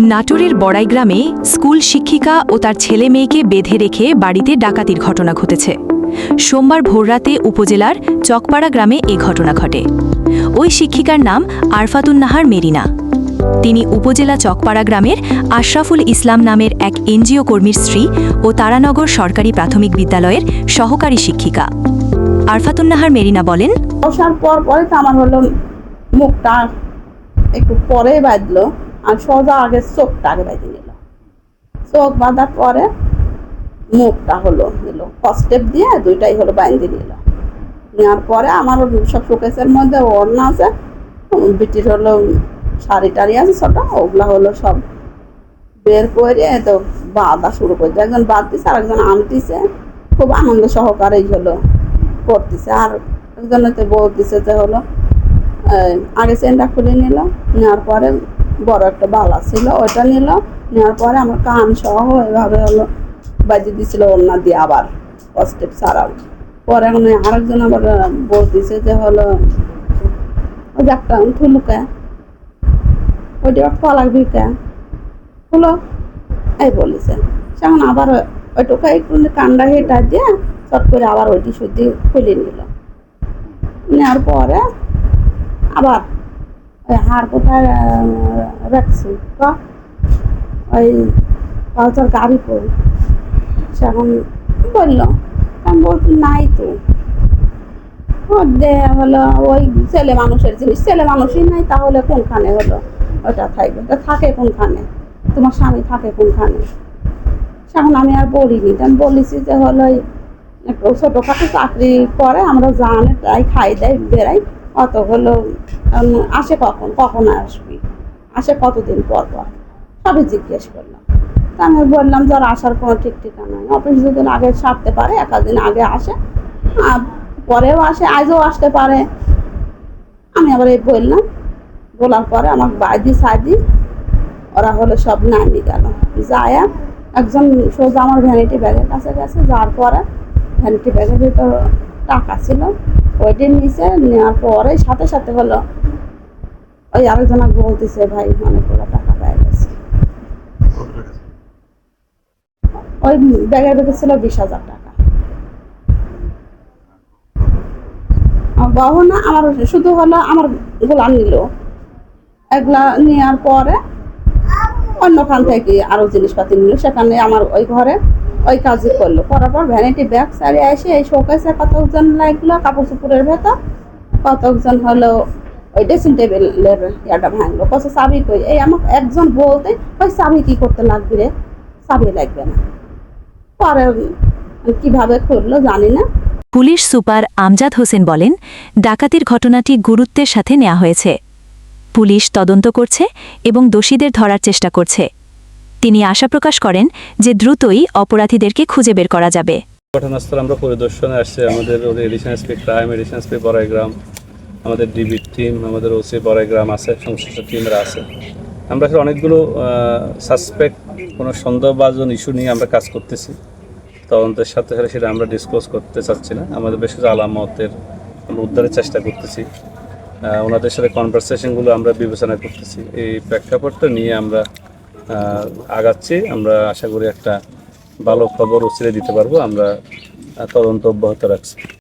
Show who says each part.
Speaker 1: নাটোরের বড়াই গ্রামে স্কুল শিক্ষিকা ও তার ছেলে মেয়েকে বেঁধে রেখে বাড়িতে ডাকাতির ঘটনা ঘটেছে। সোমবার ভোররাতে উপজেলার চকপাড়া গ্রামে এ ঘটনা ঘটে। ওই শিক্ষিকার নাম আরফাতুন্নাহার মেরিনা। তিনি উপজেলা চকপাড়া গ্রামের আশরাফুল ইসলাম নামের এক এনজিও কর্মীর স্ত্রী ও তারানগর সরকারি প্রাথমিক বিদ্যালয়ের সহকারী শিক্ষিকা। আরফাতুন্নাহার মেরিনা বলেন
Speaker 2: পর পরে আমার হলো মুখটা একটু পরে বাঁধলো। আর সোজা আগে চোখটা আগে বেঁধে নিল। চোখ বাঁধার পরে মুখটা হলো নিল। স্টেপ দিয়ে দুইটাই হলো বাইন্ধে নিল। নেওয়ার পরে আমার সব শোকেসের মধ্যে ওড়না আছে বিটির হলো শাড়ি টাড়ি আছে ছোট, ওগুলা হলো সব বের করে তো বাঁধা শুরু করছে একজন বাদ দিছে আর একজন আনতিছে। খুব আনন্দ সহকারেই হলো করতেছে। আর একজন তো বলতেছে যে হলো আগে চেনটা খুলে নিল। নেওয়ার পরে বড় একটা বালা ছিল ওইটা নিল নেওয়ার পরে আমার কান সহ এভাবে হলো বাজিয়ে দিছিল ওড়না দিয়ে আবার স্টেপ ছাড়াও পরে এখন আরেকজন আবার আহ, বলতেছে যে হলো ওই যে একটা থুলুকা ওইটা কলা ভিকা হলো এই বলেছে। সেখন আবার ওইটুকু একটু কান্ডা হেঁটা দিয়ে চট করে আবার ওইটি সুদ্ধি খুলে নিল। নেওয়ার পরে আবার হাড় কোথায় রাখছি ওই পালসার গাড়ি কই সেখন বলল আমি বলছি, নাই তো। হলো, ওই ছেলে মানুষের জিনিস। ছেলে মানুষই নাই, তাহলে কোনখানে হলো? ওটা থাকবে তা থাকে কোনখানে? তোমার স্বামী থাকে কোনখানে? সেখন আমি আর বলিনি। আমি বলেছি যে হলো ছোটোখাটো চাকরি করে, আমরা জানে তাই খাই দেয় বেড়াই। অত হলো আসে কখন? কখন আসবি? আসে কতদিন পর পর? সবই জিজ্ঞেস করলাম। তা আমি বললাম যে ওর আসার কোনো ঠিক ঠিকানা নেই। অফিস যদি আগে সারতে পারে এক দিন আগে আসে। আর পরেও আসে, আজও আসতে পারে। আমি আবার এই বললাম, বলার পরে আমার বাইদি সাইদি, ওরা হলো সব নামিয়ে গেল। যায়, একজন সোজা আমার ভ্যানিটি ব্যাগের কাছে গেছে, যাওয়ার পরে ভ্যানিটি ব্যাগের ভিতর টাকা ছিল। ওইটি নিচে নেওয়ার পরে সাথে সাথে হলো, ওই আরেকজনা বলতেছে, ভাই, অনেকগুলো টাকা পেয়ে গেছে। ওই ব্যাগের ভিতরে ছিল বিশ হাজার টাকা। গহনা আমার শুধু হলো আমার গোলা নিল। এগুলা নেওয়ার পরে অন্যখান থেকে আরও জিনিসপাতি নিল, সেখানে আমার ওই ঘরে ওই কাজই করল। করার পর ভ্যানিটি ব্যাগ সারিয়ে এসে এই শোকেসে কতজন লাগল? কাপড় চোপড়ের ভেতর কতজন হলো? ওই ড্রেসিং টেবিলের ইয়াটা ভাঙলো। কত চাবি কই? এই আমাকে একজন বলতে ওই চাবি কি করতে লাগবে রে? চাবি লাগবে না। পরে কীভাবে খুললো জানি না।
Speaker 1: পুলিশ সুপার আমজাদ হোসেন বলেন, ডাকাতির ঘটনাটি গুরুত্বের সাথে নেওয়া হয়েছে। পুলিশ তদন্ত করছে এবং দোষীদের ধরার চেষ্টা করছে। তিনি আশা প্রকাশ করেন যে দ্রুতই অপরাধীদেরকে খুঁজে বের করা যাবে।
Speaker 3: ঘটনাস্থল আমরা পরিদর্শনে আসছে। আমাদের ওদের additional SP crime additional SP Baraigram আমাদের ডিবি টিম আমাদের ওসি বড়াইগ্রাম আছে, সংশ্লিষ্ট টিমরা আছে। আমরা আসলে অনেকগুলো সাসপেক্ট কোনো সন্দেহভাজন ইস্যু নিয়ে আমরা কাজ করতেছি। তদন্তের সাথে সাথে সেটা আমরা ডিসক্লোজ করতে চাচ্ছি না। আমাদের বেশ কিছু আলামতের আমরা উদ্ধারের চেষ্টা করতেছি। ওনাদের সাথে কনভারসেশনগুলো আমরা বিবেচনা করতেছি। এই প্রেক্ষাপটটা নিয়ে আমরা আগাচ্ছি। আমরা আশা করি একটা ভালো খবর ছেড়ে দিতে পারব। আমরা তদন্ত অব্যাহত রাখছি।